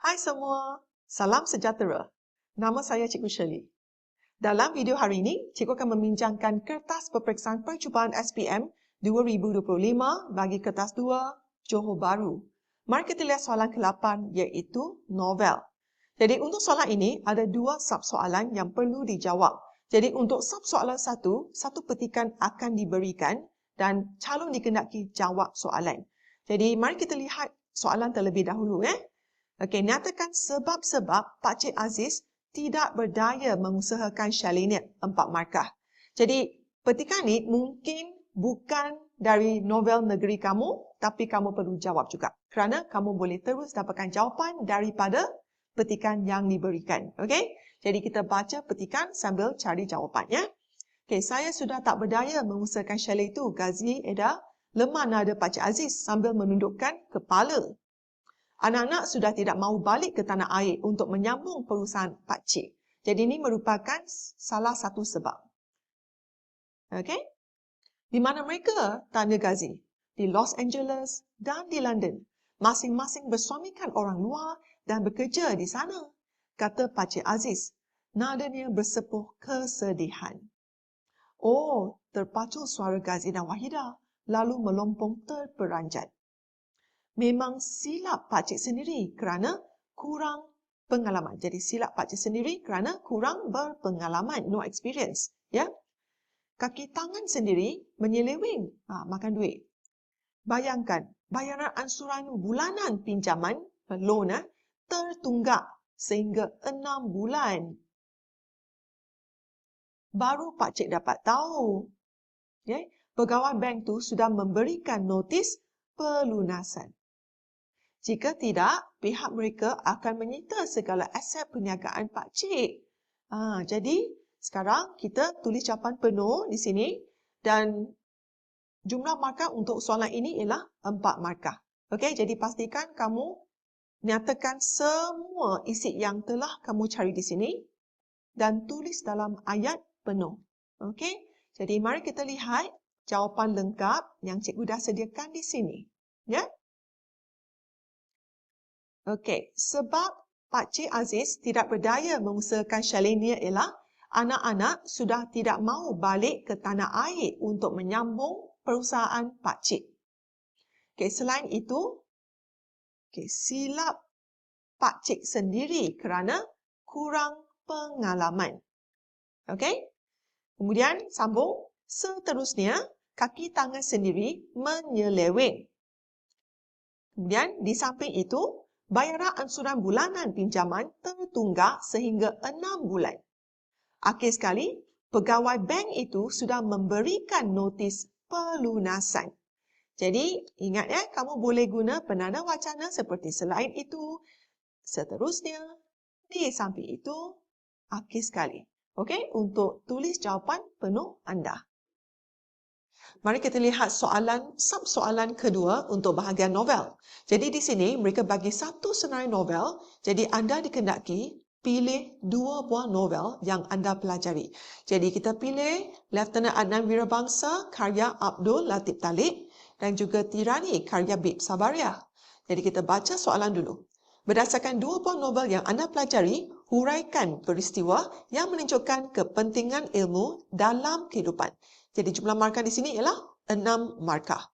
Hai semua, salam sejahtera. Nama saya Cikgu Shirley. Dalam video hari ini, Cikgu akan membincangkan kertas peperiksaan percubaan SPM 2025 bagi kertas 2 Johor Bahru. Mari kita lihat soalan ke-8 iaitu novel. Jadi untuk soalan ini ada dua sub soalan yang perlu dijawab. Jadi untuk sub soalan satu, satu petikan akan diberikan dan calon dikendaki jawab soalan. Jadi mari kita lihat soalan terlebih dahulu. Eh? Okey, nyatakan sebab-sebab Pak Cik Aziz tidak berdaya mengusahakan Shalinet empat markah. Jadi, petikan ni mungkin bukan dari novel negeri kamu, tapi kamu perlu jawab juga. Kerana kamu boleh terus dapatkan jawapan daripada petikan yang diberikan. Okey? Jadi, kita baca petikan sambil cari jawapannya. Okey, saya sudah tak berdaya mengusahakan chalet itu. Gazi, Eda, lemah nada Pak Cik Aziz sambil menundukkan kepala. Anak-anak sudah tidak mahu balik ke tanah air untuk menyambung perusahaan Pak Cik. Jadi ini merupakan salah satu sebab. Okey? Di mana mereka? Tanya Gazi. Di Los Angeles dan di London. Masing-masing bersuamikan orang luar dan bekerja di sana. Kata Pak Cik Aziz. Nadanya bersepuh kesedihan. Oh, terpacu suara Gazi dan Wahidah. Lalu melompong terperanjat memang silap pakcik sendiri kerana kurang pengalaman. Jadi silap pakcik sendiri kerana kurang berpengalaman, no experience. Ya, Kaki tangan sendiri menyeleweng ha, makan duit. Bayangkan, bayaran ansuran bulanan pinjaman, loan, eh, tertunggak sehingga enam bulan. Baru pakcik dapat tahu. Ya, pegawai bank tu sudah memberikan notis pelunasan. Jika tidak, pihak mereka akan menyita segala aset perniagaan Pak Cik. Ha, jadi, sekarang kita tulis jawapan penuh di sini dan jumlah markah untuk soalan ini ialah empat markah. Okey, jadi pastikan kamu nyatakan semua isi yang telah kamu cari di sini dan tulis dalam ayat penuh. Okey, jadi mari kita lihat jawapan lengkap yang cikgu dah sediakan di sini. Ya. Yeah? Okey, sebab Pak Cik Aziz tidak berdaya mengusahakan Shalenia ialah anak-anak sudah tidak mahu balik ke tanah air untuk menyambung perusahaan Pak Cik. Okey, selain itu, okay, silap Pak Cik sendiri kerana kurang pengalaman. Okey, kemudian sambung. Seterusnya, kaki tangan sendiri menyeleweng. Kemudian, di samping itu, bayaran ansuran bulanan pinjaman tertunggak sehingga enam bulan. Akhir sekali, pegawai bank itu sudah memberikan notis pelunasan. Jadi, ingat ya, kamu boleh guna penanda wacana seperti selain itu, seterusnya, di samping itu, akhir sekali. Okey, untuk tulis jawapan penuh anda. Mari kita lihat soalan sub-soalan kedua untuk bahagian novel. Jadi di sini mereka bagi satu senarai novel. Jadi anda dikendaki pilih dua buah novel yang anda pelajari. Jadi kita pilih Lieutenant Adnan Wirabangsa karya Abdul Latif Talib dan juga Tirani karya Bib Sabaria. Jadi kita baca soalan dulu. Berdasarkan dua buah novel yang anda pelajari, huraikan peristiwa yang menunjukkan kepentingan ilmu dalam kehidupan. Jadi jumlah markah di sini ialah 6 markah.